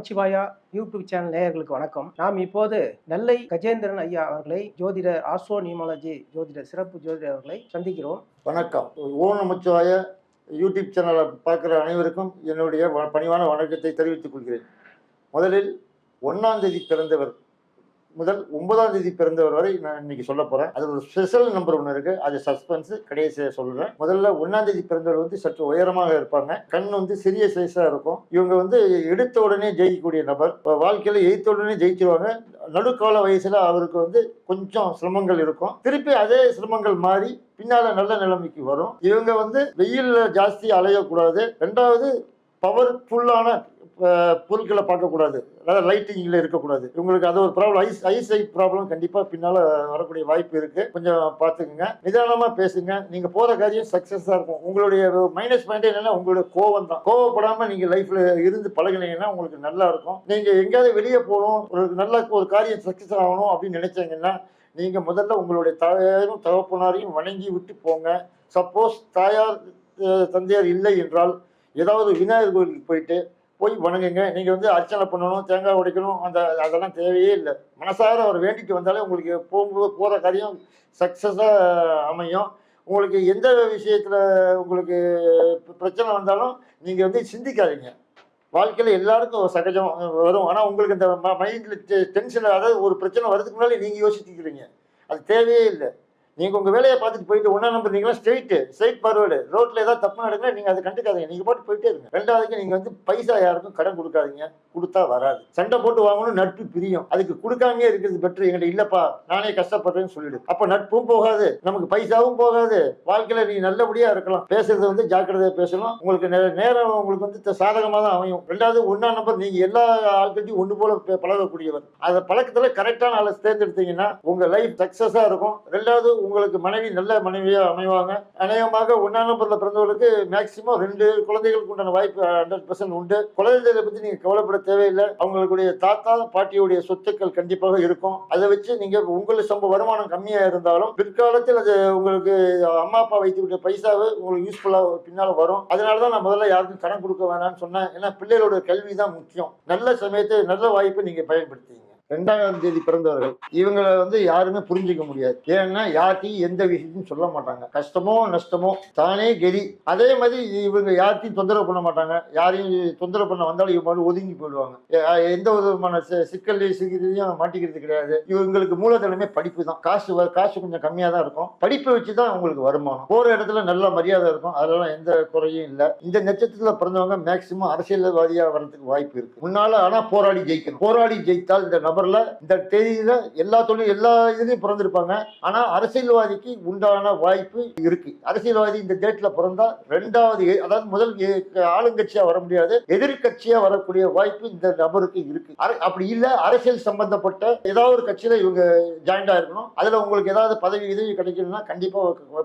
Namashivaya YouTube channel நேயர்களுக்கு வணக்கம். நாம் இப்போது நெல்லை கஜேந்திரன் ஐயா அவர்களை ஜோதிடர் ஆஸ்ட்ரோ நியூமாலஜி ஜோதிடர் சிறப்பு ஜோதிடர் அவர்களை சந்திக்கிறோம். வணக்கம். ஓ நமச்சிவாய யூடியூப் சேனலை பார்க்குற அனைவருக்கும் என்னுடைய வ- பணிவான வணக்கத்தை தெரிவித்துக் கொள்கிறேன். முதலில் ஒன்றாம் தேதி பிறந்தவர் முதல் ஒன்பதாம் தேதி பிறந்தவர் வரை நான் இன்னைக்கு சொல்ல போறேன். அது ஒரு ஸ்பெஷல் நம்பர் ஒன்று இருக்கு. அது சஸ்பென்ஸ் கடைசியாக சொல்றேன். முதல்ல ஒன்னாம் தேதி பிறந்தவர் வந்து சற்று உயரமாக இருப்பாங்க. கண் வந்து சிறிய சைஸா இருக்கும். இவங்க வந்து எடுத்த உடனே ஜெயிக்கக்கூடிய நபர். வாழ்க்கையில எய்த்த உடனே ஜெயிச்சிருவாங்க. நடுக்கால வயசுல அவருக்கு வந்து கொஞ்சம் சிரமங்கள் இருக்கும். திருப்பி அதே சிரமங்கள் மாறி பின்னால நல்ல நிலைமைக்கு வரும். இவங்க வந்து வெயில்ல ஜாஸ்தி அலையக்கூடாது. ரெண்டாவது பவர்ஃபுல்லான பொருட்களை பார்க்கக்கூடாது. அதாவது லைட்டிங்கில் இருக்கக்கூடாது. இவங்களுக்கு அது ஒரு ப்ராப்ளம் ஐஸ் ஐசைட் ப்ராப்ளம் கண்டிப்பாக பின்னால் வரக்கூடிய வாய்ப்பு இருக்குது கொஞ்சம் பார்த்துக்குங்க. நிதானமாக பேசுங்க. நீங்கள் போகிற காரியம் சக்ஸஸாக இருக்கும். உங்களுடைய மைனஸ் பாயிண்ட் என்னென்னா உங்களுடைய கோவம் தான். கோவப்படாமல் நீங்கள் லைஃப்பில் இருந்து பழகினீங்கன்னா உங்களுக்கு நல்லா இருக்கும். நீங்கள் எங்கேயாவது வெளியே போகணும் ஒரு நல்ல ஒரு காரியம் சக்ஸஸ் ஆகணும் அப்படின்னு நினைச்சீங்கன்னா நீங்கள் முதல்ல உங்களுடைய தாயாரும் தகப்பனாரையும் வணங்கி விட்டு போங்க. சப்போஸ் தாயார் தந்தையார் இல்லை என்றால் ஏதாவது விநாயகர் கோயிலுக்கு போயிட்டு போய் வணங்குங்க. நீங்கள் வந்து அர்ச்சனை பண்ணணும் தேங்காய் உடைக்கணும் அந்த அதெல்லாம் தேவையே இல்லை. மனசார அவர் வேண்டிட்டு வந்தாலே உங்களுக்கு போகும்போது போகிற காரியம் சக்ஸஸாக அமையும். உங்களுக்கு எந்த விஷயத்தில் உங்களுக்கு பிரச்சனை வந்தாலும் நீங்கள் வந்து சிந்திக்காதீங்க. வாழ்க்கையில் எல்லாருக்கும் சகஜம் வரும். ஆனால் உங்களுக்கு இந்த மைண்டில் டென்ஷன் அதாவது ஒரு பிரச்சனை வரதுக்கு முன்னாடி நீங்கள் யோசிச்சுக்கிறீங்க. அது தேவையே இல்லை. நீங்கள் உங்கள் வேலையை பார்த்துட்டு போயிட்டு ஒன்றா நம்பர் நீங்களா ஸ்ட்ரெயிட்டு ஸ்ட்ரெயிட் பார்வேர்டு ரோட்டில் ஏதாவது தப்பு நடக்குன்னா நீங்கள் அதை கண்டுக்காதீங்க. நீங்கள் போட்டு போயிட்டே இருங்க. ரெண்டாவதுக்கு நீங்கள் வந்து பைசா யாருக்கும் கடன் கொடுக்காதீங்க. கொடுத்தா வராது. சண்டை போட்டு வாங்கணும் நட்பு பிரியும். அதுக்கு கொடுக்காமயே இருக்கிறது பெட்ரு எங்கிட்ட இல்லைப்பா நானே கஷ்டப்படுறேன்னு சொல்லிடு. அப்போ நட்பும் போகாது நமக்கு பைசாவும் போகாது. வாழ்க்கையில் நீ நல்லபடியாக இருக்கலாம். பேசுறது வந்து ஜாக்கிரதையாக பேசணும் உங்களுக்கு நேரம் உங்களுக்கு வந்து சாதகமாக தான் அமையும். ரெண்டாவது ஒன்றா நம்பர் நீங்கள் எல்லா ஆட்கள்ட்டையும் ஒன்று போல பழகக்கூடியவர். அந்த பழக்கத்தில் கரெக்டான ஆளை தேர்ந்தெடுத்தீங்கன்னா உங்கள் லைஃப் சக்ஸஸாக இருக்கும். ரெண்டாவது உங்களுக்கு மனைவி நல்ல மனைவியாக அமைவாங்க. அநேகமாக ஒன்றாம் பிறந்த பிறந்தவர்களுக்கு மேக்சிமம் ரெண்டு குழந்தைகளுக்கு உண்டான வாய்ப்பு ஹண்ட்ரட் பர்சன்ட் உண்டு. குழந்தைகளை பற்றி நீங்கள் கவலைப்பட தேவையில்லை. அவங்களுடைய தாத்தா பாட்டியுடைய சொத்துக்கள் கண்டிப்பாக இருக்கும். அதை வச்சு நீங்கள் உங்களுக்கு சம்ப வருமானம் கம்மியாக இருந்தாலும் பிற்காலத்தில் அது உங்களுக்கு அம்மா அப்பா வைத்து பைசாவை உங்களுக்கு யூஸ்ஃபுல்லாக பின்னால் வரும். அதனால தான் நான் முதல்ல யாருக்கும் கடன் கொடுக்க வேணாம்னு சொன்னேன். ஏன்னா பிள்ளைகளோட கல்வி தான் முக்கியம். நல்ல சமயத்தை நல்ல வாய்ப்பை நீங்கள் பயன்படுத்திங்க ரெண்டாயிரம் தேதி பிறந்தவர்கள். இவங்களை வந்து யாருமே புரிஞ்சுக்க முடியாது. ஏன்னா யார்த்தையும் எந்த விஷயத்தையும் சொல்ல மாட்டாங்க. கஷ்டமோ நஷ்டமோ தானே கெதி. அதே மாதிரி இவங்க யார்த்தையும் தொந்தரவு பண்ண மாட்டாங்க. யாரையும் தொந்தரவு பண்ண வந்தாலும் இவங்க வந்து ஒதுங்கி போயிடுவாங்க. எந்த விதமான சிக்கல்லையும் சிக்கலையும் மாட்டிக்கிறது கிடையாது. இவங்களுக்கு மூலதனமே படிப்பு தான். காசு வ- காசு கொஞ்சம் கம்மியாக தான் இருக்கும். படிப்பை வச்சு தான் அவங்களுக்கு வருமானம். போகிற இடத்துல நல்ல மரியாதை இருக்கும். அதெல்லாம் எந்த குறையும் இல்லை. இந்த நட்சத்திரத்தில் பிறந்தவங்க மேக்சிமம் அரசியல்வாதியாக வர்றதுக்கு வாய்ப்பு இருக்கு. முன்னால ஆனால் போராடி ஜெயிக்கணும். போராடி ஜெயித்தால் இந்த நபர்ல இந்த தேதியில எல்லா தொழில் எல்லா இதுலையும் பிறந்திருப்பாங்க. ஆனா அரசியல்வாதிக்கு உண்டான வாய்ப்பு இருக்கு. அரசியல்வாதி இந்த டேட்ல பிறந்தா ரெண்டாவது அதாவது முதல் ஆளுங்கட்சியாக ஆளுங்கட்சியா வர முடியாது. எதிர்கட்சியா வரக்கூடிய வாய்ப்பு இந்த நபருக்கு இருக்கு. அப்படி இல்ல அரசியல் சம்பந்தப்பட்ட ஏதாவது ஒரு கட்சியில இவங்க ஜாயின்ட் இருக்கணும். அதுல உங்களுக்கு ஏதாவது பதவி உதவி கிடைக்கணும்னா கண்டிப்பா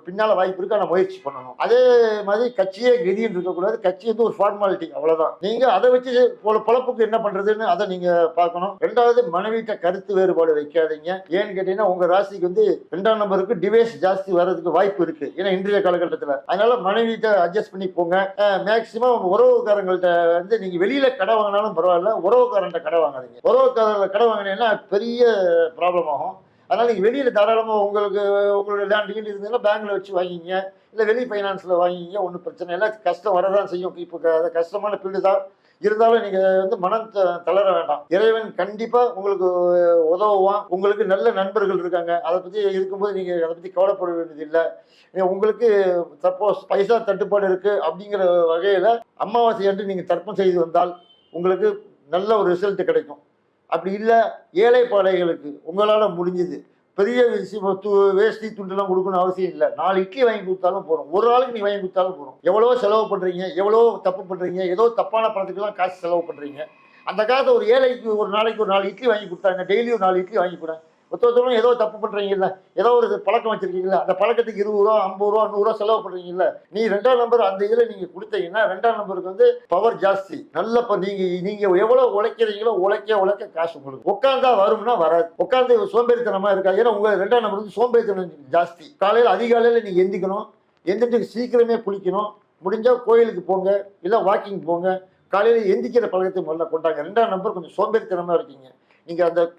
பின்னால வாய்ப்பு இருக்கு. ஆனா முயற்சி பண்ணணும். அதே மாதிரி கட்சியே கெதின்னு இருக்கக்கூடாது. கட்சி வந்து ஒரு ஃபார்மாலிட்டி அவ்வளவுதான். நீங்க அதை வச்சு போல பொழப்புக்கு என்ன பண்றதுன்னு அதை நீங்க பார்க்கணும். ரெண்டாவது மனைவிட்ட கருத்து வேறுபாடு வைக்காதீங்க. ஏன்னு கேட்டீங்கன்னா உங்க ராசிக்கு வந்து ரெண்டாம் நம்பருக்கு டிவைஸ் ஜாஸ்தி வர்றதுக்கு வாய்ப்பு இருக்கு. ஏன்னா இன்றைய காலகட்டத்தில். அதனால மனைவிட்ட அட்ஜஸ்ட் பண்ணி போங்க. மேக்சிமம் உறவுக்காரங்கள்ட்ட வந்து நீங்க வெளியில கடை வாங்கினாலும் பரவாயில்ல உறவுக்காரன்ட்ட கடை வாங்காதீங்க. உறவுக்காரர்கள் கடை வாங்கினீங்கன்னா பெரிய ப்ராப்ளம் ஆகும். அதனால நீங்க வெளியில தாராளமா உங்களுக்கு உங்களோட லேண்ட் கீழ் இருந்ததுன்னா பேங்க்ல வச்சு வாங்கிங்க. இல்ல வெளி ஃபைனான்ஸில் வாங்கிங்க ஒன்றும் பிரச்சனை இல்லை. கஷ்டம் வரதான் செய்யும். இப்போ கஷ்டமான பில்லு தான். இருந்தாலும் நீங்க வந்து மனம் தளர வேண்டாம். இறைவன் கண்டிப்பா உங்களுக்கு உதவுவான். உங்களுக்கு நல்ல நண்பர்கள் இருக்காங்க. அதை பத்தி இருக்கும்போது நீங்க அதை பத்தி கவலைப்பட வேண்டியது இல்லை உங்களுக்கு சப்போஸ் பைசா தட்டுப்பாடு இருக்கு அப்படிங்கிற வகையில அமாவாசை அன்று நீங்க தர்ப்பம் செய்து வந்தால் உங்களுக்கு நல்ல ஒரு ரிசல்ட் கிடைக்கும். அப்படி இல்லை ஏழை பாடைகளுக்கு உங்களால் முடிஞ்சது. பெரிய து வேஷ்டி துண்டுலாம் கொடுக்கணும் அவசியம் இல்லை. நாலு இட்லி வாங்கி கொடுத்தாலும் போகிறோம் ஒரு ஆளுக்கு நீ வாங்கி கொடுத்தாலும் போகிறோம் எவ்வளோ செலவு பண்ணுறீங்க எவ்வளோ தப்பு பண்ணுறீங்க ஏதோ தப்பான பணத்துக்கெல்லாம் காசு செலவு பண்ணுறீங்க அந்த காசை ஒரு ஏழைக்கு ஒரு நாளைக்கு ஒரு நாலு இட்லி வாங்கி கொடுத்தாங்க. டெய்லி ஒரு நாலு இட்லி வாங்கி கொடு ஒருத்தரும் ஏதோ தப்பு பண்ணுறீங்கல்ல ஏதோ ஒரு பழக்கம் வச்சுருக்கீங்களா அந்த பழக்கத்துக்கு இருபது ரூபா ஐம்பது ரூபா நூறுரூவா செலவு பண்ணுறீங்கல்ல நீ ரெண்டாம் நம்பர் அந்த இதில் நீங்கள் கொடுத்தீங்கன்னா ரெண்டாம் நம்பருக்கு வந்து பவர் ஜாஸ்தி. நல்ல இப்போ நீங்கள் நீங்கள் எவ்வளோ உழைக்கிறீங்களோ உழைக்க உழைக்க காசு உங்களுக்கு உட்காந்தா வரும்னா வராது. உட்காந்து சோம்பேறித்தனமாக இருக்காது ஏன்னா உங்கள் ரெண்டாம் நம்பர் வந்து சோம்பேறித்தனம் ஜாஸ்தி. காலையில் அதிகாலையில் நீங்கள் எந்திக்கணும். எந்திரிச்சு சீக்கிரமே குளிக்கணும். முடிஞ்சால் கோயிலுக்கு போங்க. இல்லை வாக்கிங் போங்க. காலையில் எந்திக்கிற பழக்கத்தை முதல்ல கொண்டாங்க. ரெண்டாம் நம்பர் கொஞ்சம் சோம்பேறித்தனமாக இருக்கீங்க. நீங்கள் அந்த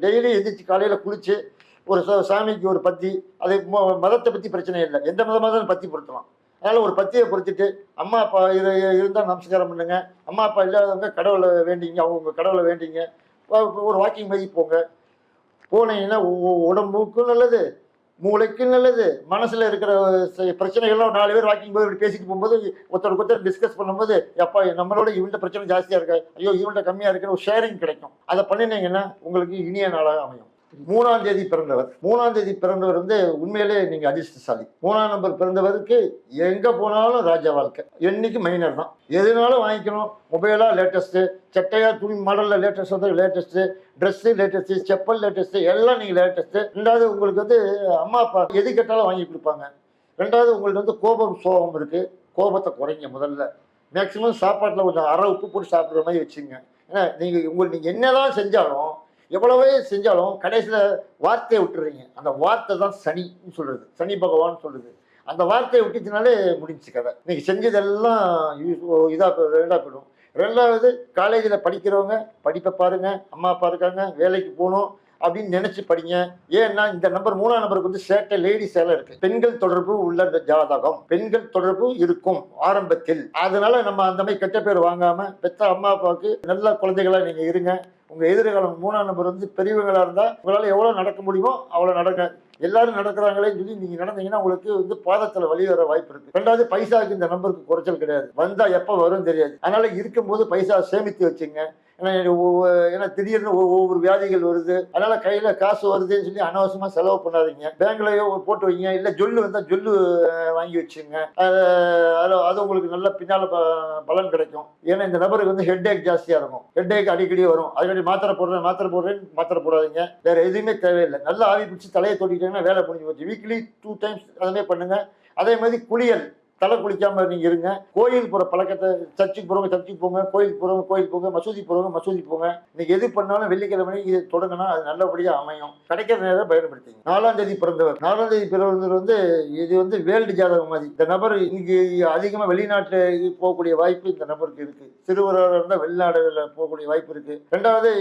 டெய்லி எந்திரிச்சு காலையில் குளிச்சு ஒரு சாமிக்கு ஒரு பத்தி அது ம- மதத்தை பற்றி பிரச்சனை இல்லை. எந்த மதமாக இருந்தாலும் பத்தி பொருத்தலாம். அதனால் ஒரு பத்தியை பொறுத்துட்டு அம்மா அப்பா இது இருந்தால் நமஸ்காரம் பண்ணுங்க. அம்மா அப்பா இல்லாதவங்க கடவுளை வேண்டிங்க அவங்க கடவுளை வேண்டிங்க. ஒரு வாக்கிங் மாதிரி போங்க. போனீங்கன்னா உடம்புக்கும் நல்லது மூளைக்கும் நல்லது. மனசில் இருக்கிற பிரச்சனைகள்லாம் நாலு பேர் வாக்கிங் போய் இப்படி பேசிட்டு போகும்போது ஒருத்தருக்கு ஒருத்தர் டிஸ்கஸ் பண்ணும்போது அப்பா நம்மளோட இவன்ட்ட பிரச்சனை ஜாஸ்தியாக இருக்கு? ஐயோ இவன்ட்ட கம்மியாக இருக்குன்னு ஒரு ஷேரிங் கிடைக்கும். அதை பண்ணினீங்கன்னா உங்களுக்கு இனிய நாளாக அமையும். மூணாம் தேதி பிறந்தவர். மூணாம் தேதி பிறந்தவர் வந்து உண்மையிலே நீங்க அதிர்ஷ்டசாலி. மூணாம் நம்பர் பிறந்தவருக்கு எங்க போனாலும் ராஜா வாழ்க்கை. என்னைக்கு மைனர் தான். எதுனாலும் வாங்கிக்கணும். மொபைலா லேட்டஸ்ட்டு சட்டையா துணி மாடலில் லேட்டஸ்ட் வந்து latest dress latest chappal latest எல்லாம் நீங்கள் லேட்டஸ்ட்டு ரெண்டாவது உங்களுக்கு வந்து அம்மா அப்பா எது கேட்டாலும் வாங்கி கொடுப்பாங்க. ரெண்டாவது உங்களுக்கு வந்து கோபம் சோகம் இருக்குது கோபத்தை குறைங்க முதல்ல. மேக்ஸிமம் சாப்பாட்டில் கொஞ்சம் அரை உப்பு போட்டு சாப்பிட்ற மாதிரி வச்சுங்க. ஏன்னா நீங்கள் உங்களுக்கு நீங்கள் என்னதான் செஞ்சாலும் எவ்வளவே செஞ்சாலும் கடைசியில் வார்த்தையை விட்டுறீங்க. அந்த வார்த்தை தான் சனின்னு சொல்கிறது சனி பகவான் சொல்கிறது அந்த வார்த்தையை விட்டுச்சுனாலே முடிஞ்சு கதை. நீங்கள் செஞ்சதெல்லாம் இதாக ரெண்டாக போயிடும். ரெண்டாவது காலேஜில் படிக்கிறவங்க படிப்பை பாருங்கள் அம்மா அப்பா இருக்காங்க வேலைக்கு போகணும் அப்படின்னு நினைச்சு படிங்க. ஏன்னா இந்த நம்பர் மூணாம் நம்பருக்கு வந்து சேட்டை லேடி சேலை இருக்கு. பெண்கள் தொடர்பு உள்ள இந்த ஜாதகம். பெண்கள் தொடர்பு இருக்கும் ஆரம்பத்தில். அதனால நம்ம அந்த மாதிரி கெட்ட பேர் வாங்காம பெத்த அம்மா அப்பாவுக்கு நல்ல குழந்தைகளா நீங்க இருங்க. உங்க எதிர்காலம் மூணாம் நம்பர் வந்து பெரியவங்களா இருந்தா உங்களால எவ்வளவு நடக்க முடியுமோ அவ்வளவு நடங்க. எல்லாரும் நடக்கிறாங்களே சொல்லி நீங்க நடந்தீங்கன்னா உங்களுக்கு வந்து பாதத்துல வழி வர வாய்ப்பு இருக்கு. ரெண்டாவது பைசாவுக்கு இந்த நம்பருக்கு குறைச்சல் கிடையாது. வந்தா எப்ப வரும் தெரியாது. அதனால இருக்கும்போது பைசா சேமித்து வச்சுங்க. ஏன்னா ஏன்னா திடீர்னு ஒவ்வொரு ஒவ்வொரு வியாதிகள் வருது. அதனால கையில காசு வருதுன்னு சொல்லி அனாவசியமா செலவு பண்ணாதீங்க. பேங்க்லயோ போட்டு வைங்க. இல்ல ஜொல்லு வந்தா ஜொல்லு வாங்கி வச்சுங்க. அது அது- உங்களுக்கு நல்ல பின்னால ப- பலன் கிடைக்கும். ஏன்னா இந்த நபருக்கு வந்து ஹெட் ஏக் ஜாஸ்தியா இருக்கும். ஹெட் ஏக் அடிக்கடி வரும். அதுக்கடி மாத்திரை போடுறேன் மாத்திரை போடுறேன் மாத்திரை போடாதீங்க. வேற எதுவுமே தேவையில்லை. நல்லா ஆவி பிடிச்சி தலையை தொட்டிக்கிட்டீங்கன்னா வேலை முடிஞ்சு போச்சு. வீக்லி டூ டைம்ஸ் அதுமாதிரி பண்ணுங்க. அதே மாதிரி குளியல். தலை குளிக்காம நீங்க இருங்க. கோயில் போற பழக்கத்தை சர்ச்சுக்கு போறவங்க சர்ச்சுக்கு போங்க கோயிலுக்கு போறவங்க கோயில் போங்க மசூதி போறவங்க மசூதி போங்க. நீங்கள் எது பண்ணாலும் வெள்ளிக்கிழமை இது தொடங்கினா அது நல்லபடியா அமையும். கிடைக்கிற நேரம் பயன்படுத்திங்க. நாலாம் தேதி பிறந்தவர். நாலாம் தேதி பிறந்தவர் வந்து இது வந்து வேல்டு ஜாதகம் மாதிரி. இந்த நபர் இங்கு அதிகமா வெளிநாட்டு போகக்கூடிய வாய்ப்பு இந்த நபருக்கு இருக்கு. சிறுவராக இருந்தால் வெளிநாடுகளில் போகக்கூடிய வாய்ப்பு இருக்கு. ரெண்டாவது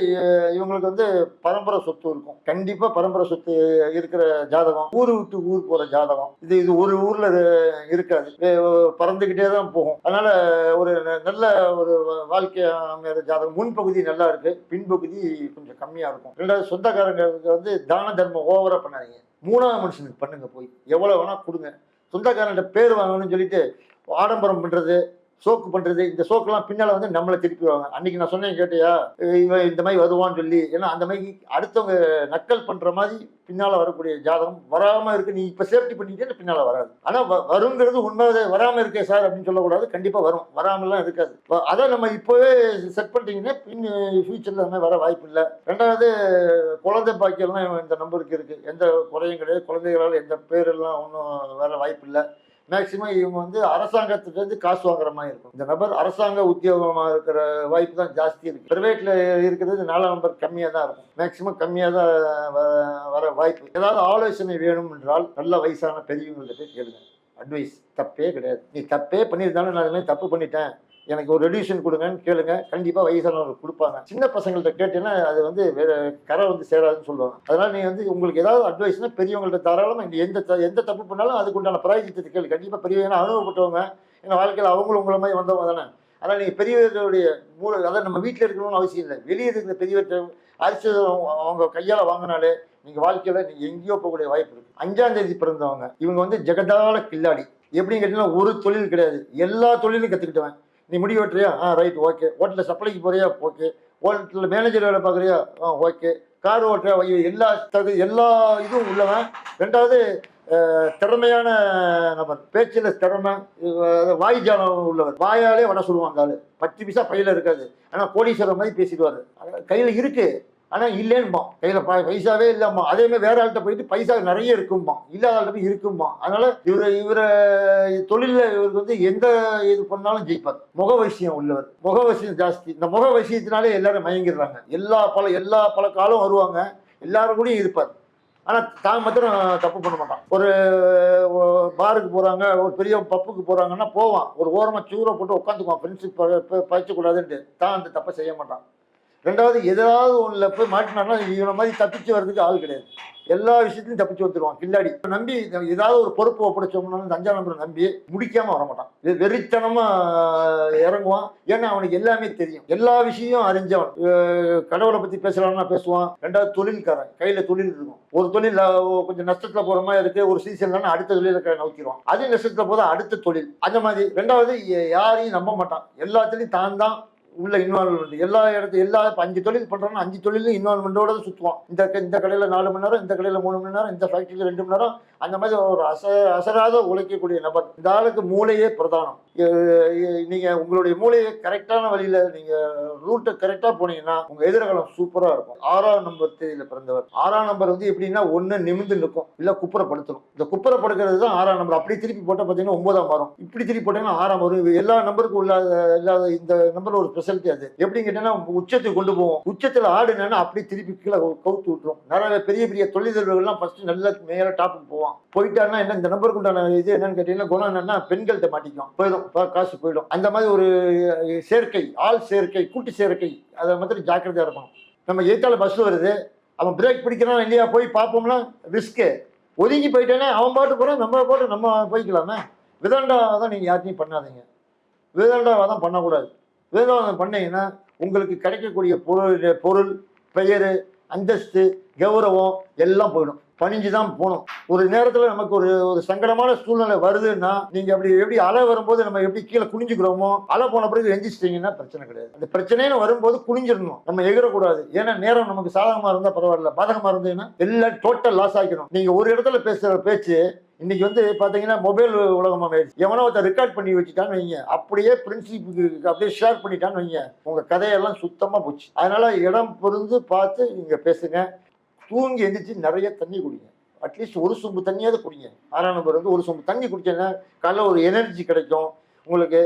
இவங்களுக்கு வந்து பரம்பரை சொத்து இருக்கும். கண்டிப்பா பரம்பரை சொத்து இருக்கிற ஜாதகம் ஊர் விட்டு ஊர் போற ஜாதகம். இது இது ஒரு ஊர்ல இருக்காது. பறந்துக்கிட்டே பறந்துகிட்டே தான் போகும். அதனால ஒரு நல்ல ஒரு வாழ்க்கை அமைகிற ஜாதகம். முன்பகுதி நல்லா இருக்கு பின்பகுதி கொஞ்சம் கம்மியா இருக்கும். ரெண்டாவது சொந்தக்காரங்களுக்கு வந்து தான தர்மம் ஓவரா பண்ணாதீங்க. மூணாவது மனுஷனுக்கு பண்ணுங்க போய். எவ்வளவு வேணா கொடுங்க. சொந்தக்காரன்கிட்ட பேர் வாங்கணும்னு சொல்லிட்டு ஆடம்பரம் பண்றது சோக்கு பண்றது இந்த சோக்கெல்லாம் பின்னால வந்து நம்மளை திருப்பிடுவாங்க. அன்னைக்கு நான் சொன்னேன் கேட்டியா? இவன் இந்த மாதிரி வருவான்னு சொல்லி. ஏன்னா அந்த மாதிரி அடுத்தவங்க நக்கல் பண்ற மாதிரி பின்னால வரக்கூடிய ஜாதகம் வராம இருக்கு. நீ இப்ப சேஃப்டி பண்ணிட்டே பின்னால வராது. ஆனா வருங்கிறது உண்மை வராம இருக்கே சார் அப்படின்னு சொல்லக்கூடாது. கண்டிப்பா வரும். வராமலாம் இருக்காது. அதை நம்ம இப்போவே செட் பண்ணிட்டீங்கன்னா பின் ஃபியூச்சர்ல அந்த வர வாய்ப்பு இல்லை. ரெண்டாவது குழந்தை பாக்கியெல்லாம் இந்த நம்பருக்கு இருக்கு. எந்த குறையும் கிடையாது. குழந்தைகளால் எந்த பேரெல்லாம் ஒன்றும் வர வாய்ப்பு இல்லை. மேக்சிமம் இவங்க வந்து அரசாங்கத்துலேருந்து காசு வாங்குற மாதிரி இருக்கும். இந்த நபர் அரசாங்க உத்தியோகமா இருக்கிற வாய்ப்பு தான் ஜாஸ்தி இருக்கு. பிரைவேட்ல இருக்கிறது நாலாம் நம்பர் கம்மியா தான் இருக்கும். மேக்சிமம் கம்மியா தான் வ- வர வாய்ப்பு. ஏதாவது ஆலோசனை வேணும் என்றால் நல்ல வயசான பெரியவங்கள்ட்ட போய் கேளுங்க. அட்வைஸ் தப்பே கிடையாது. நீ தப்பே பண்ணியிருந்தாலும் நான் தப்பு பண்ணிட்டேன். எனக்கு ஒரு ரெடியூஷன் கொடுங்கன்னு கேளுங்க. கண்டிப்பாக வயசானவங்க கொடுப்பாங்க. சின்ன பசங்கள்கிட்ட கேட்டீங்கன்னா அது வந்து வேற கரை வந்து சேராதுன்னு சொல்லுவாங்க. அதனால் நீ வந்து உங்களுக்கு ஏதாவது அட்வைஸ்னா பெரியவங்கள்ட்ட தாராளமாக எந்த த- எந்த தப்பு பண்ணாலும் அதுக்கு உண்டான பிராயஜித்தத்தை கேளு. கண்டிப்பாக பெரியவங்க அனுபவப்பட்டவங்க. ஏன்னா வாழ்க்கையில் அவங்களும் உங்களை மாதிரி வந்தவங்க தானே. அதனால் நீங்கள் பெரியவர்களுடைய மூல அதாவது நம்ம வீட்டில் இருக்கணும்னு அவசியம் இல்லை. வெளியே இருக்கிற பெரியவர்கிட்ட அரிசி அவங்க கையால் வாங்கினாலே நீங்கள் வாழ்க்கையில் நீங்கள் எங்கேயோ போகக்கூடிய வாய்ப்பு இருக்குது அஞ்சாம் தேதி பிறந்தவங்க. இவங்க வந்து ஜெகதால கில்லாடி. எப்படின்னு கேட்டீங்கன்னா ஒரு தொழில் கிடையாது. எல்லா தொழிலும் கற்றுக்கிட்டவன் நீ முடி வெட்டுறியா? ஆ ரைட் ஓகே ஹோட்டலில் சப்ளைக்கு போறியா? ஓகே ஹோட்டலில் மேனேஜர் வேலை பார்க்குறியா? ஆ ஓகே கார் ஓட்டுறியா எல்லா தகு எல்லா இதுவும் உள்ளவன். ரெண்டாவது திறமையான நபர். பேச்சில் திறமை வாய் ஜாலம் உள்ளவர். வாயாலே வட சொல்லுவாங்க ஆள். பத்து பைசா பையில் இருக்காது. ஆனால் கோடீஸ்வரர் மாதிரி பேசிடுவார். கையில் இருக்குது ஆனால் இல்லைன்னுபான் கையில் ப பைசாவே இல்லைம்மா அதேமாதிரி வேற ஆள்கிட்ட போயிட்டு பைசா நிறைய இருக்கும்மா இல்லாத ஆள்கிட்ட போய் இருக்கும்மா அதனால இவர் இவரை தொழிலில் இவருக்கு வந்து எந்த இது பண்ணாலும் ஜெயிப்பார். முகவசியம் உள்ளவர். முகவசியம் ஜாஸ்தி. இந்த முகவசியத்தினாலே எல்லாரும் மயங்கிடுறாங்க. எல்லா பல எல்லா பழக்காலும் வருவாங்க. எல்லாரும் கூடயும் இருப்பார். ஆனால் தான் மாத்திரம் தப்பு பண்ண மாட்டான். ஒரு பாருக்கு போகிறாங்க ஒரு பெரிய பப்புக்கு போகிறாங்கன்னா போவான். ஒரு ஓரமாக சூரை போட்டு உட்காந்துக்குவான். ஃப்ரெண்ட்ஷிப் பயிச்சக்கூடாதுன்ட்டு தான் அந்த தப்பை செய்ய மாட்டான். ரெண்டாவது எதாவது ஒன்றில் போய் மாட்டினான்னா இவனை மாதிரி தப்பிச்சு வர்றதுக்கு ஆள் கிடையாது. எல்லா விஷயத்துலையும் தப்பிச்சு வந்துடுவான் கில்லாடி நம்பி ஏதாவது ஒரு பொறுப்பு ஒப்படைச்சோம்னாலும் இந்த அஞ்சாம் நம்பரை நம்பி முடிக்காமல் வர மாட்டான் வெறித்தனமாக இறங்குவான். ஏன்னா அவனுக்கு எல்லாமே தெரியும். எல்லா விஷயம் அறிஞ்சவன். கடவுளை பற்றி பேசலாம்னா பேசுவான். ரெண்டாவது தொழில்காரன். கையில் தொழில் இருக்கும். ஒரு தொழில் கொஞ்சம் நஷ்டத்தில் போகிற மாதிரி இருக்கு. ஒரு சீசன்லன்னா அடுத்த தொழில நோக்கிடுவான். அதே நஷ்டத்தில் போதும் அடுத்த தொழில். அந்த மாதிரி. ரெண்டாவது யாரையும் நம்ப மாட்டான். எல்லாத்துலேயும் தான் தான் உள்ள இன்வால்மெண்ட் எல்லா இடத்து எல்லா அஞ்சு தொழில் பண்றான்னா அஞ்சு தொழிலும் இன்வால்மெண்ட்டோட சுற்றுவான் இந்த இந்த கடையில் நாலு மணி நேரம் இந்த கடையில் மூணு மணி நேரம் இந்த ஃபேக்ட்ரியில் ரெண்டு மணி நேரம் அந்த மாதிரி ஒரு அச அசராத உழைக்கக்கூடிய நபர். இந்த ஆளுக்கு மூளையே பிரதானம். நீங்கள் உங்களுடைய மூளையை கரெக்டான வழியில் நீங்கள் ரூட்டை கரெக்டாக போனீங்கன்னா உங்கள் எதிர்காலம் சூப்பராக இருக்கும். ஆறாம் நம்பர் தேதியில் பிறந்தவர். ஆறாம் நம்பர் வந்து எப்படின்னா ஒன்று நிமிந்து நிற்கும் இல்லை குப்புறப்படுத்தணும். இந்த குப்புறப்படுக்கிறது தான் ஆறாம் நம்பர். அப்படி திருப்பி போட்டால் பார்த்தீங்கன்னா ஒன்பதாம் வாரம். இப்படி திருப்பி போட்டீங்கன்னா ஆறாம் வரும். எல்லா நம்பருக்கும் இல்லாத இல்லாத இந்த நம்பர் ஒரு ஸ்பெஷாலிட்டி அது. எப்படி கேட்டேன்னா உச்சத்துக்கு கொண்டு போவோம். உச்சத்தில் ஆடுனா அப்படியே திருப்பி கீழே கவுத்து விட்டுரும். நிறைய பெரிய பெரிய தொழிலதிபர்கள்லாம் ஃபர்ஸ்ட் நல்ல மேலே டாப்புக்கு போவான். போயிட்டாருன்னா என்ன இந்த நம்பருக்கு உண்டான இது என்னன்னு கேட்டீங்கன்னா குணம் என்னன்னா பெண்கள்கிட்ட மாட்டிக்கும். போயிடும். காசு போயிடும். அந்த மாதிரி ஒரு சேர்க்கை ஆள் சேர்க்கை கூட்டு சேர்க்கை அதை மாதிரி ஜாக்கிரதையாக இருக்கணும். நம்ம எய்த்தால பஸ் வருது? அவன் பிரேக் பிடிக்கிறான் இல்லையா? போய் பார்ப்போம்னா ரிஸ்க்கு ஒதுங்கி போயிட்டேன்னா அவன் பாட்டு போகிறான் நம்ம பாட்டு நம்ம போய்க்கலாமே. விதண்டாவாதம் நீங்கள் யார்ட்டையும் பண்ணாதீங்க. விதண்டாவாதம் பண்ணக்கூடாது. விதண்டாவாதம் பண்ணீங்கன்னா உங்களுக்கு கிடைக்கக்கூடிய பொருள் பொருள் பெயர் அந்தஸ்து கௌரவம் எல்லாம் போயிடும். பணிஞ்சு தான் போகணும். ஒரு நேரத்தில் நமக்கு ஒரு ஒரு சங்கடமான சூழ்நிலை வருதுன்னா நீங்கள் அப்படி எப்படி அலை வரும்போது நம்ம எப்படி கீழே குனிஞ்சுக்கிறோமோ அலை போன பிறகு எந்திரிச்சிட்டிங்கன்னா பிரச்சனை கிடையாது. அந்த பிரச்சனைன்னு வரும்போது குனிஞ்சிடணும். நம்ம எகிரக்கூடாது ஏன்னா நேரம் நமக்கு சாதகமாக இருந்தால் பரவாயில்ல. பாதகமாக இருந்ததுன்னா எல்லாம் டோட்டல் லாஸ் ஆகிக்கணும் நீங்கள் ஒரு இடத்துல பேசுகிற பேச்சு இன்னைக்கு வந்து பார்த்தீங்கன்னா மொபைல் உலகமாக ஆயிடுச்சு எவனோ ஒருத்தர் ரெக்கார்ட் பண்ணி வச்சுட்டான்னு வைங்க. அப்படியே பிரின்சிப்புக்கு அப்படியே ஷேர் பண்ணிட்டான்னு வைங்க. உங்கள் கதையெல்லாம் சுத்தமாக போச்சு. அதனால் இடம் பொருந்து பார்த்து இங்கே பேசுங்க. தூங்கி எழுந்திரிச்சு நிறைய தண்ணி குடிங்க. அட்லீஸ்ட் ஒரு சொம்பு தண்ணியாவது குடிங்க. ஆறாம் நம்பர் வந்து ஒரு சொம்பு தண்ணி குடிச்சேன்னா காலைல ஒரு எனர்ஜி கிடைக்கும். உங்களுக்கு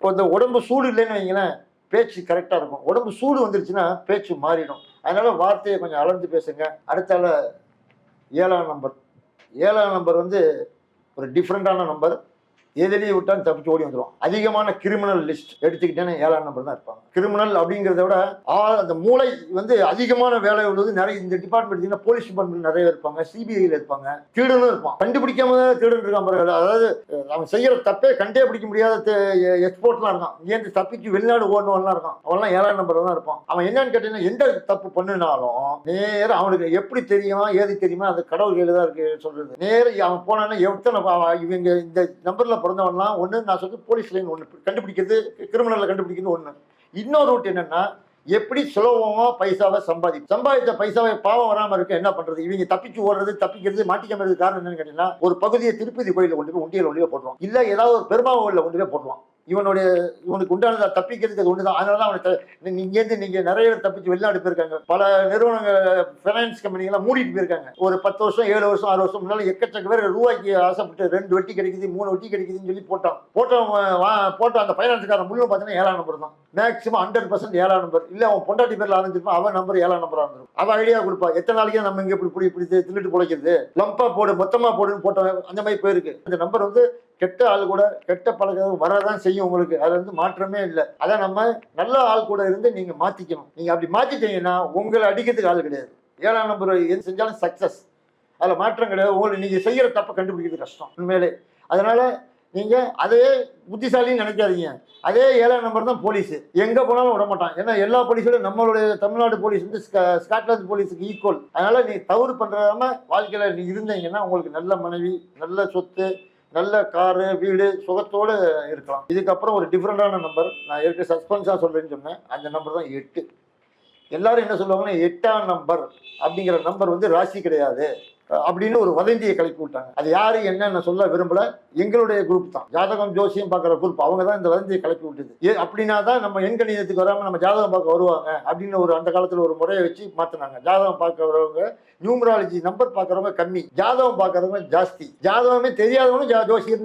கொஞ்சம் இந்த உடம்பு சூடு இல்லைன்னு வைங்களேன் பேச்சு கரெக்டாக இருக்கும். உடம்பு சூடு வந்துருச்சுன்னா பேச்சு மாறிடும். அதனால் வார்த்தையை கொஞ்சம் அளந்து பேசுங்க. அடுத்தால ஏழாம் நம்பர் ஏழாம் நம்பர் வந்து ஒரு டிஃப்ரெண்டான நம்பர் எதிரியை விட்டால் தப்பிச்சு ஓடி வந்துடும் அதிகமான கிரிமினல் லிஸ்ட் எடுத்துக்கிட்டேன்னா ஏழாம் நம்பர் தான் இருப்பாங்க. கிரிமினல் அப்படிங்கிறத விட ஆள் அந்த மூளை வந்து அதிகமான வேலை உள்ளது. நிறைய இந்த டிபார்ட்மெண்ட் போலீஸ் டிபார்ட்மெண்ட் நிறைய இருப்பாங்க. சிபிஐயில் இருப்பாங்க. திருடனும் இருப்பான். கண்டுபிடிக்காம தான் திருடன் இருக்கான் பாருங்க. அதாவது அவன் செய்யற தப்பே கண்டே பிடிக்க முடியாத எக்ஸ்போர்ட்லாம் இருக்கான். இங்கேருந்து தப்பிச்சு வெளிநாடு ஓடணும்லாம் இருக்கான். அவன்லாம் ஏழாம் நம்பர் தான் இருப்பான். அவன் என்னன்னு கேட்டீங்கன்னா எந்த தப்பு பண்ணினாலும் நேரம் அவனுக்கு எப்படி தெரியுமா ஏது தெரியுமா அது கடவுள் கையில தான் இருக்கு சொல்றது. நேரம் அவன் போனான்னா எத்தனை இவங்க இந்த நம்பர்ல பிறந்தவன்லாம் ஒன்று நான் சொல்லி போலீஸ் லைன் ஒன்று கண்டுபிடிக்கிறது கிரிமினலில் கண்டுபிடிக்கிறது ஒன்று இன்னொரு ரூட் என்னென்னா எப்படி சுலபமாக பைசாவை சம்பாதி சம்பாதித்த பைசாவை பாவம் வராமல் இருக்க என்ன பண்ணுறது இவங்க தப்பிச்சு ஓடுறது தப்பிக்கிறது மாட்டிக்காம காரணம் என்னன்னு கேட்டீங்கன்னா ஒரு பகுதியை திருப்பதி கோயிலில் கொண்டு போய் உண்டியல் ஒன்றிய போட்டுருவான் இல்லை ஏதாவது ஒரு பெருமாள் கோயிலில் கொண்டு போய் போடுவான் இவனுடைய இவனுக்கு உண்டானதா தப்பிக்கிறதுக்கு அது ஒண்ணுதான். அதனால தான் அவனை இங்கேருந்து நீங்கள் நிறைய பேர் தப்பிச்சு வெளிநாடு போயிருக்காங்க. பல நிறுவனங்கள் ஃபைனான்ஸ் கம்பெனிகள்லாம் மூடிட்டு போயிருக்காங்க. ஒரு பத்து வருஷம் ஏழு வருஷம் ஆறு வருஷம் முன்னால் எக்கச்சக்க பேர் ரூபாய்க்கு ஆசைப்பட்டு ரெண்டு வட்டி கிடைக்குது மூணு வட்டி கிடைக்குதுன்னு சொல்லி போட்டான். போட்டோம் வா- அந்த ஃபைனான்ஸ்காரன் முழுவதும் பார்த்தீங்கன்னா ஏழாம் நம்பர் தான். மேக்ஸிமம் ஹண்ட்ரட் பர்சன்ட் ஏழாம் நம்பர் இல்லை அவன் பொண்டாட்டி பேரில் ஆரம்பிச்சிருப்பான் அவன் நம்பர் ஏழாம் நம்பர் இருந்திருக்கும். அவன் ஐடியா கொடுப்பா. எத்தனை நாளைக்கு நம்ம இங்கே இப்படி இப்படி இப்படி திருட்டு பிழைக்கிறது? லம்பா போடு மொத்தமாக போடுன்னு போட்டோம் அந்த மாதிரி போயிருக்கு. இந்த நம்பர் வந்து கெட்ட ஆள் கூட கெட்ட பழக்கம் வரதான் செய்யும் உங்களுக்கு. அதுல வந்து மாற்றமே இல்லை. அதான் நம்ம நல்ல ஆள் கூட இருந்து நீங்க மாத்திக்கணும். நீங்க அப்படி மாத்திட்டீங்கன்னா உங்களை அடிக்கிறதுக்கு ஆள் கிடையாது. ஏழாம் நம்பர் எது செஞ்சாலும் சக்சஸ் அதில் மாற்றம் கிடையாது. உங்களுக்கு நீங்க செய்யற தப்பை கண்டுபிடிக்கிறது கஷ்டம் உண்மையிலே. அதனால நீங்க அதே புத்திசாலின்னு நினைக்காதீங்க. அதே ஏழாம் நம்பர் தான் போலீஸ் எங்க போனாலும் விட மாட்டான். ஏன்னா எல்லா போலீஸோட நம்மளுடைய தமிழ்நாடு போலீஸ் வந்து ஸ்காட்லாந்து போலீஸுக்கு ஈக்குவல் அதனால நீ தவறு பண்றாம வாழ்க்கையில் நீ இருந்தீங்கன்னா உங்களுக்கு நல்ல மனைவி நல்ல சொத்து நல்ல காரு வீடு சுகத்தோடு இருக்கலாம். இதுக்கப்புறம் ஒரு டிஃப்ரெண்டான நம்பர் நான் ஏற்கனவே சஸ்பென்ஸாக சொல்கிறேன்னு சொன்னேன். அந்த நம்பர் தான் எட்டு. எல்லாரும் என்ன சொல்லுவாங்கன்னா எட்டாம் நம்பர் அப்படிங்கிற நம்பர் வந்து ராசி கிடையாது. அப்படின்னு ஒரு வதந்தியை கலக்கி விட்டாங்க. அது யாரு என்னன்னு சொல்ல விரும்பல. எங்களுடைய குரூப் தான். ஜாதகம் ஜோசியம் பார்க்குற குரூப் அவங்க தான் இந்த வதந்தியை கலக்கி விட்டது. ஏ அப்படின்னா தான் நம்ம எண் கணிதத்துக்கு வராமல் நம்ம ஜாதகம் பார்க்க வருவாங்க அப்படின்னு ஒரு அந்த காலத்தில் ஒரு முறையை வச்சு மாற்றினாங்க ஜாதகம் பார்க்க வரவங்க நியூமராலஜி நம்பர் பார்க்குறவங்க கம்மி. ஜாதகம் பார்க்குறவங்க ஜாஸ்தி. ஜாதகமே தெரியாதவனும் ஜா ஜோசியர்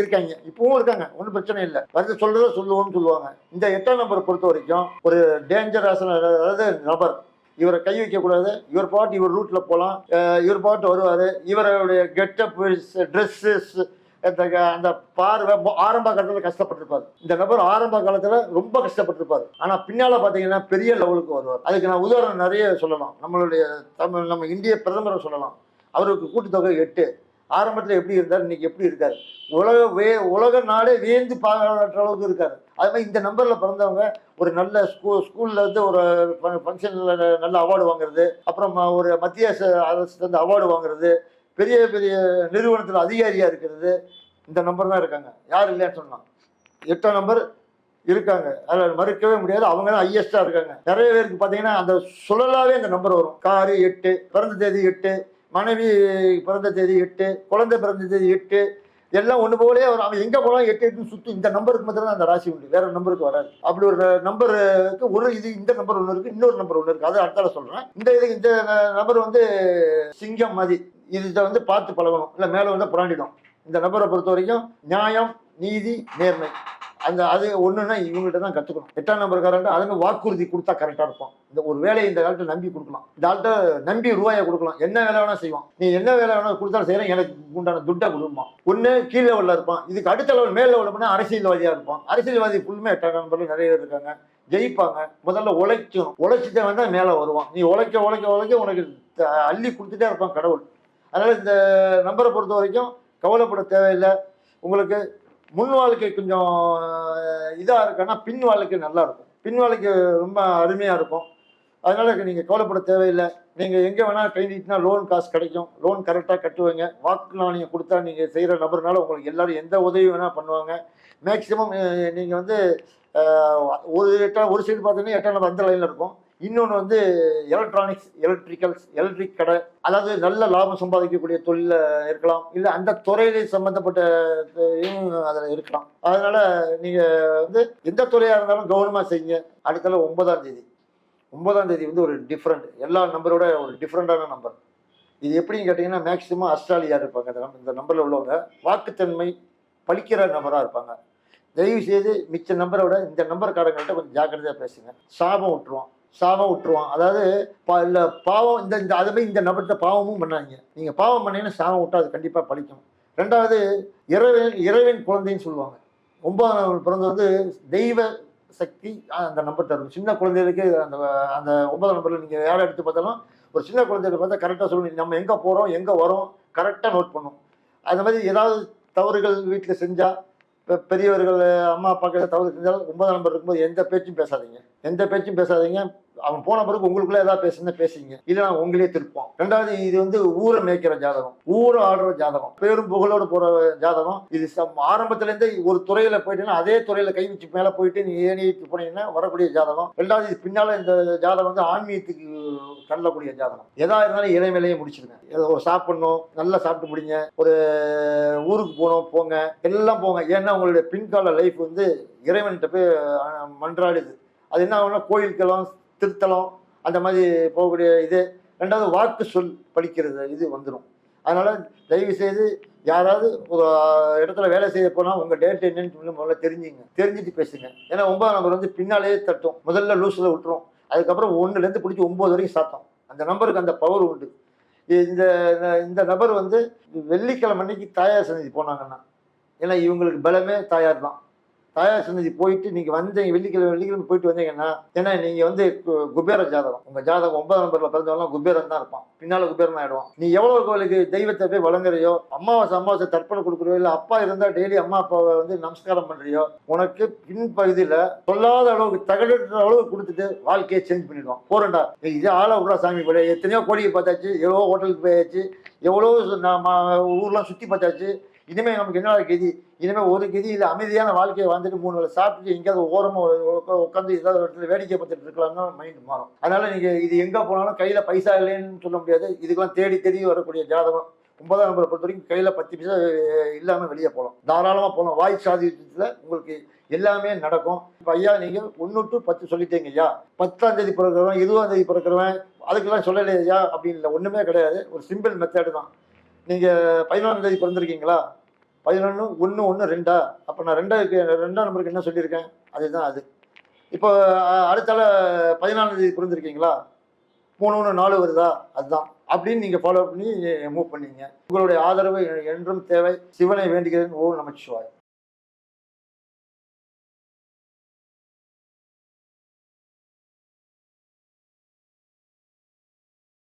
இருக்காங்க. இப்பவும் இருக்காங்க. ஒன்றும் பிரச்சனை இல்லை. வந்து சொல்கிறத சொல்லுவோம்னு சொல்லுவாங்க. இந்த எட்டாம் நம்பரை பொறுத்த வரைக்கும் ஒரு டேஞ்சரஸ் அதாவது நபர் இவரை கை வைக்கக்கூடாது. இவர் பாட்டு இவர் ரூட்டில் போகலாம் இவர் பாட்டு வருவார். இவருடைய கெட்டப் ட்ரெஸ்ஸஸ் அந்த அந்த பார்வை ஆரம்ப காலத்தில் கஷ்டப்பட்டிருப்பார். இந்த நபர் ஆரம்ப காலத்தில் ரொம்ப கஷ்டப்பட்டிருப்பார். ஆனால் பின்னால் பார்த்தீங்கன்னா பெரிய லெவலுக்கு வருவார். அதுக்கு நான் உதாரணம் நிறைய சொல்லலாம். நம்மளுடைய தமிழ் நம்ம இந்திய பிரதமரை சொல்லலாம். அவருக்கு கூட்டுத்தொகை எட்டு. ஆரம்பத்தில் எப்படி இருந்தார் இன்னைக்கு எப்படி இருக்கார்? உலக வே உலக நாடே வியந்து பாராட்டுற அளவுக்கு இருக்காரு. அது மாதிரி இந்த நம்பரில் பிறந்தவங்க ஒரு நல்ல ஸ்கூ ஸ்கூலில் வந்து ஒரு ஃபங்க்ஷனில் நல்ல அவார்டு வாங்குறது அப்புறம் ஒரு மத்திய அரசு- அவார்டு வாங்குறது பெரிய பெரிய நிறுவனத்தில் அதிகாரியாக இருக்கிறது இந்த நம்பர் தான் இருக்காங்க. யார் இல்லைன்னு சொன்னான் எட்டாம் நம்பர் இருக்காங்க. அதில் மறுக்கவே முடியாது. அவங்க தான் ஹையஸ்டாக இருக்காங்க. நிறைய பேருக்கு பார்த்தீங்கன்னா அந்த சுழலாவே அந்த நம்பர் வரும். காரு எட்டு பிறந்த தேதி எட்டு மனைவி பிறந்த தேதி எட்டு குழந்தை பிறந்த தேதி எட்டு எல்லாம் ஒன்று போலே அவர் அவன் எங்கே போகலாம் எட்டு எட்டு சுற்றி இந்த நம்பருக்கு மட்டும் தான் அந்த ராசி உண்டு. வேற நம்பருக்கு வராது. அப்படி ஒரு நம்பருக்கு ஒரு இது இந்த நம்பர் ஒன்று இருக்குது இன்னொரு நம்பர் ஒன்று இருக்குது அது அடுத்தால சொல்கிறேன் இந்த இது இந்த நம்பர் வந்து சிங்கம் மாதிரி இதை வந்து பார்த்து பழகணும். இல்லை மேலே வந்து புராண்டிடும் இந்த நபரை பொறுத்த வரைக்கும் நியாயம் நீதி நேர்மை. அந்த அது ஒன்றுன்னா இவங்கள்ட்ட தான் கற்றுக்கணும் எட்டாம் நம்பர்காரன்ட்டு அதுன்னு வாக்குறுதி கொடுத்தா கரெக்டாக இருக்கும். இந்த ஒரு வேலையை இந்த காலத்தில் நம்பி கொடுக்கலாம். இந்த ஆள்கிட்ட நம்பி ரூபாயை கொடுக்கலாம். என்ன வேலை வேணால் செய்வான். நீ என்ன வேலை வேணால் கொடுத்தாலும் செய்கிறேன் எனக்கு உண்டான துட்டை கொடுமா ஒன்று கீழ் லெவலில் இருப்பான். இதுக்கு அடுத்த லெவல் மேல் லெவலில் பண்ணால் அரசியல்வாதியாக இருப்பான். அரசியல்வாதி ஃபுல்லுமே எட்டாம் நம்பரில் நிறைய பேர் இருக்காங்க. ஜெயிப்பாங்க. முதல்ல உழைக்கணும். உழைச்சிட்டே வந்தால் மேலே வருவான். நீ உழைக்க உழைக்க உழைக்க உனக்கு த- அள்ளி கொடுத்துட்டே இருப்பான் கடவுள். அதனால் இந்த நம்பரை பொறுத்த வரைக்கும் கவலைப்பட தேவையில்லை. உங்களுக்கு முன் வாழ்க்கை கொஞ்சம் இதாக இருக்குன்னா பின் வாழ்க்கை நல்லா இருக்கும். பின் வாழ்க்கை ரொம்ப அருமையாக இருக்கும். அதனால் நீங்கள் கவலைப்பட தேவையில்லை. நீங்கள் எங்கே வேணால் கை நீட்டினா லோன் காசு கிடைக்கும். லோன் கரெக்டாக கட்டுவீங்க. வாக்கு நாணயம் கொடுத்தா நீங்கள் செய்கிற நபர்னால உங்களுக்கு எல்லோரும் எந்த உதவி வேணால் பண்ணுவாங்க. மேக்ஸிமம் நீங்கள் வந்து ஒரு எட்டா ஒரு சைடு பார்த்தீங்கன்னா எட்டாம் நம்பர் அந்த லைனில் இருக்கும். இன்னொன்று வந்து எலக்ட்ரானிக்ஸ் எலக்ட்ரிக்கல்ஸ் எலக்ட்ரிக் கடை அதாவது நல்ல லாபம் சம்பாதிக்கக்கூடிய தொழிலில் இருக்கலாம். இல்லை அந்த துறையிலே சம்மந்தப்பட்ட அதில் இருக்கலாம். அதனால் நீங்கள் வந்து எந்த துறையாக இருந்தாலும் கவனமாக செய்யுங்க. அடுத்தால ஒன்பதாம் தேதி. ஒன்பதாம் தேதி வந்து ஒரு டிஃப்ரெண்ட் எல்லா நம்பரோட ஒரு டிஃப்ரெண்டான நம்பர் இது எப்படின்னு கேட்டிங்கன்னா மேக்ஸிமம் அஸ்ட்ராலியாக இருப்பாங்க. இந்த இந்த நம்பரில் உள்ளவங்க வாக்குத்தன்மை பழிக்கிற நபராக இருப்பாங்க. தயவு செய்து மிச்ச நம்பரை விட இந்த நம்பர் நம்பர்காரங்கள்ட்ட கொஞ்சம் ஜாக்கிரதையாக பேசுங்க. சாபம் விட்டுருவான் சாவம் விட்டுருவான். அதாவது பா இல்லை பாவம் இந்த இந்த அதை போய் இந்த நபர்கிட்ட பாவமும் பண்ணாங்க நீங்கள் பாவம் பண்ணீங்கன்னா சாவம் விட்டா அது கண்டிப்பாக பழிக்கும். ரெண்டாவது இறைவன் இறைவன் குழந்தைன்னு சொல்லுவாங்க. ஒன்பதாம் நாள் பிறந்து வந்து தெய்வ சக்தி அந்த நம்பர் தரும் சின்ன குழந்தைகளுக்கு அந்த அந்த ஒன்பதாம் நம்பரில் நீங்கள் யாரை எடுத்து பார்த்தாலும் ஒரு சின்ன குழந்தைகளை பார்த்தா கரெக்டாக சொல்லணும். நம்ம எங்கே போகிறோம் எங்கே வரோம்? கரெக்டாக நோட் பண்ணும். அது மாதிரி ஏதாவது தவறுகள் வீட்டில் செஞ்சால் இப்போ பெரியவர்கள் அம்மா அப்பாக்கள் தவறு செஞ்சாலும் ஒன்பதாம் நம்பர் இருக்கும்போது எந்த பேச்சும் பேசாதீங்க. எந்த பேச்சும் பேசாதீங்க. அவன் போன பிறகு உங்களுக்குள்ள ஏதாவது பேசுனா பேசிங்க இல்லைனா உங்களே திருப்போம் ரெண்டாவது இது வந்து ஊரை மேய்க்கிற ஜாதகம். ஊரை ஆடுற ஜாதகம். பேரும் புகழோடு போற ஜாதகம். இது சம்- ஆரம்பத்துல ஒரு துறையில போயிட்டீங்கன்னா அதே துறையில கை வச்சு மேல போயிட்டு நீ ஏனிட்டு போனீங்கன்னா வரக்கூடிய ஜாதகம். ரெண்டாவது இது பின்னால இந்த ஜாதகம் வந்து ஆன்மீகத்துக்கு தள்ளக்கூடிய ஜாதகம். எதா இருந்தாலும் இளைமையிலேயே முடிச்சிருங்க. ஏதோ ஒரு சாப்பிடணும் நல்லா சாப்பிட்டு முடிங்க. ஒரு ஊருக்கு போகணும் போங்க. எல்லாம் போங்க. ஏன்னா உங்களுடைய பின்கால லைஃப் வந்து இறைவன்கிட்ட போய் மன்றாடுது. அது என்ன ஆகும்னா கோயிலுக்கெல்லாம் திருத்தலம் அந்த மாதிரி போகக்கூடிய இது ரெண்டாவது வாக்கு சொல் படிக்கிறது இது வந்துடும் அதனால் தயவு செய்து யாராவது ஒரு இடத்துல வேலை செய்ய போனால் உங்கள் டேட் என்னன்னு சொல்லி முதல்ல தெரிஞ்சுங்க. தெரிஞ்சுட்டு பேசுங்க. ஏன்னா ஒன்பதாம் நம்பர் வந்து பின்னாலேயே தட்டும் முதல்ல லூஸில் விட்டுரும் அதுக்கப்புறம் ஒன்றுலேருந்து பிடிச்சி ஒம்பது வரைக்கும் சாத்தம். அந்த நம்பருக்கு அந்த பவர் உண்டு. இந்த இந்த நபர் வந்து வெள்ளிக்கிழமை அன்னைக்கு தாயார் சன்னதி போனாங்கன்னா ஏன்னா இவங்களுக்கு பலமே தாயார் தான் தாயார் சன்னதி போயிட்டு நீங்கள் வந்தீங்க வெள்ளிக்கிழமை வெள்ளிக்கிழமை போயிட்டு வந்தீங்கன்னா ஏன்னா நீங்கள் வந்து குபேர ஜாதகம். உங்கள் ஜாதகம் ஒன்பதாம் நம்பரில் பிறந்தவங்களாம் குபேரன் தான் இருப்பான். பின்னால் குபேரன் ஆகிடுவான் நீ எவ்வளோ கோவிலுக்கு தெய்வத்தை போய் வழங்குறியோ அம்மாவாசை அம்மாவாசை தர்ப்பணம் கொடுக்குறியோ இல்லை அப்பா இருந்தால் டெய்லி அம்மா அப்பாவை வந்து நமஸ்காரம் பண்ணுறியோ உனக்கு பின்பகுதியில் சொல்லாத அளவுக்கு தகடுற அளவுக்கு கொடுத்துட்டு வாழ்க்கையை சேஞ்ச் பண்ணிடுவான். போறண்டா ஏய், இதே ஆளை விட்றா சாமி போல எத்தனையோ கோடியை பார்த்தாச்சு எவ்வளோ ஹோட்டலுக்கு போயாச்சு எவ்வளோ நம்ம ஊர்லாம் சுற்றி பார்த்தாச்சு இனிமேல் நமக்கு என்ன கதி? இனிமேல் ஒரு கதி இல்லை அமைதியான வாழ்க்கையை வந்துட்டு மூணு வேலை சாப்பிட்டுட்டு எங்கேயாவது ஓரமாக உட்காந்து ஏதாவது இடத்துல வேடிக்கை பார்த்துட்டு இருக்கலாம்னு மைண்ட் மாறும். அதனால நீங்கள் இது எங்கே போனாலும் கையில் பைசா இல்லைன்னு சொல்ல முடியாது. இதுக்கெல்லாம் தேடி தேடி வரக்கூடிய ஜாதகம். ஒன்பதாம் நம்பரை பொறுத்த வரைக்கும் கையில் பத்து பைசா இல்லாமல் வெளியே போகலாம். தாராளமாக போகலாம். வாய் சாதியத்தில் உங்களுக்கு எல்லாமே நடக்கும். இப்போ ஐயா நீங்கள் ஒன்று டு பத்து சொல்லிட்டீங்க ஐயா. பத்தாம் தேதி பிறக்கிறவன் இருபதாம் தேதி பிறக்கிறவன் அதுக்கெல்லாம் சொல்லலையா அப்படின்னு இல்லை. ஒன்றுமே கிடையாது. ஒரு சிம்பிள் மெத்தடு தான். நீங்கள் பதினொன்றாம் தேதி பிறந்திருக்கீங்களா? பதினொன்று ஒன்று ஒன்று ரெண்டா? அப்போ நான் ரெண்டாவுக்கு ரெண்டாம் நம்பருக்கு என்ன சொல்லியிருக்கேன்? அதுதான் அது. இப்போ அடுத்தால பதினாலாம் தேதி பிறந்திருக்கீங்களா? மூணு ஒன்று நாலு வருதா? அதுதான். அப்படின்னு நீங்கள் ஃபாலோ பண்ணி மூவ் பண்ணீங்க. உங்களுடைய ஆதரவு என்றும் தேவை. சிவனை வேண்டுகிறேன். ஓ நமச்சிவாய்